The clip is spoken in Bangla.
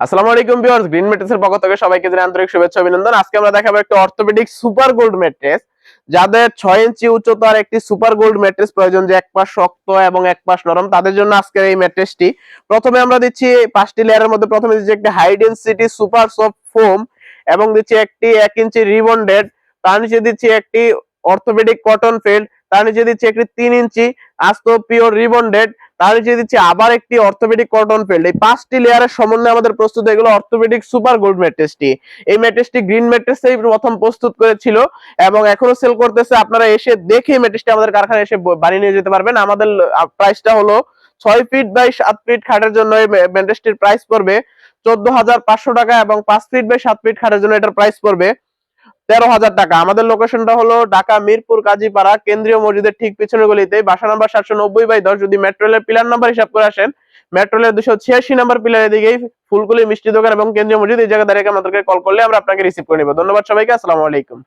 আসসালামু আলাইকুম আন্তরিক আজকে আমরা একটা অর্থোপেডিক সুপার গোল্ড যাদের ইঞ্চি উচ্চতার একটি সুপার গোল্ড প্রয়োজন যে এক শক্ত এবং এক নরম। তাদের জন্য আজকের এই প্রথমে আমরা দিচ্ছি পাঁচটি লেয়ারের মধ্যে। প্রথমে দিচ্ছি একটি সুপার ফোম এবং একটি এক ইঞ্চি রিবন্ডেড। তার নিচে দিচ্ছি একটি অর্থোপেডিক কটন ফিল্ড। তার নিচে দিচ্ছি একটি তিন ইঞ্চি আস্ত পিওর রিবন্ডেড। তার নিচে দিচ্ছি আবার একটি অর্থোপেডিক কটন ফিল্ড এই পাঁচটি লেয়ারের সমন্বয়ে আমাদের প্রস্তুত এগুলো অর্থোপেডিক সুপার গোল্ড ম্যাট্রেসটি এই ম্যাট্রেসটি গ্রিন ম্যাট্রেসেই প্রথম প্রস্তুত করেছিল এবং এখনও সেল করতেছে। আপনারা এসে দেখে ম্যাট্রেসটি আমাদের কারখানায় এসে বানিয়ে নিয়ে যেতে পারবেন। আমাদের প্রাইসটা হলো ছয় ফিট বাই সাত ফিট খাটের জন্য এই ম্যাট্রেসটির প্রাইস পড়বে। চোদ্দ হাজার পাঁচশো টাকা এবং পাঁচ ফিট বাই সাত ফিট খাটের জন্য এটার প্রাইস পড়বে। তেরো হাজার টাকা। আমাদের লোকেশনটা হলো ঢাকা, মিরপুর কাজীপাড়া কেন্দ্রীয় মসজিদের ঠিক পিছনে গলিতে বাসা নাম্বার সাতশো নব্বই বাই দশ। যদি মেট্রো রেলের পিলার নাম্বার হিসাব করে আসেন মেট্রো রেলের দুশো ছিয়াশি নাম্বার পিলারের দিকেই ফুলকুলি মিষ্টি দোকান এবং কেন্দ্রীয় মসজিদ এই জায়গায় দাঁড়িয়ে আমাদেরকে কল করলে আমরা আপনাকে রিসিভ করে নেব। ধন্যবাদ সবাইকে, আসসালামু আলাইকুম।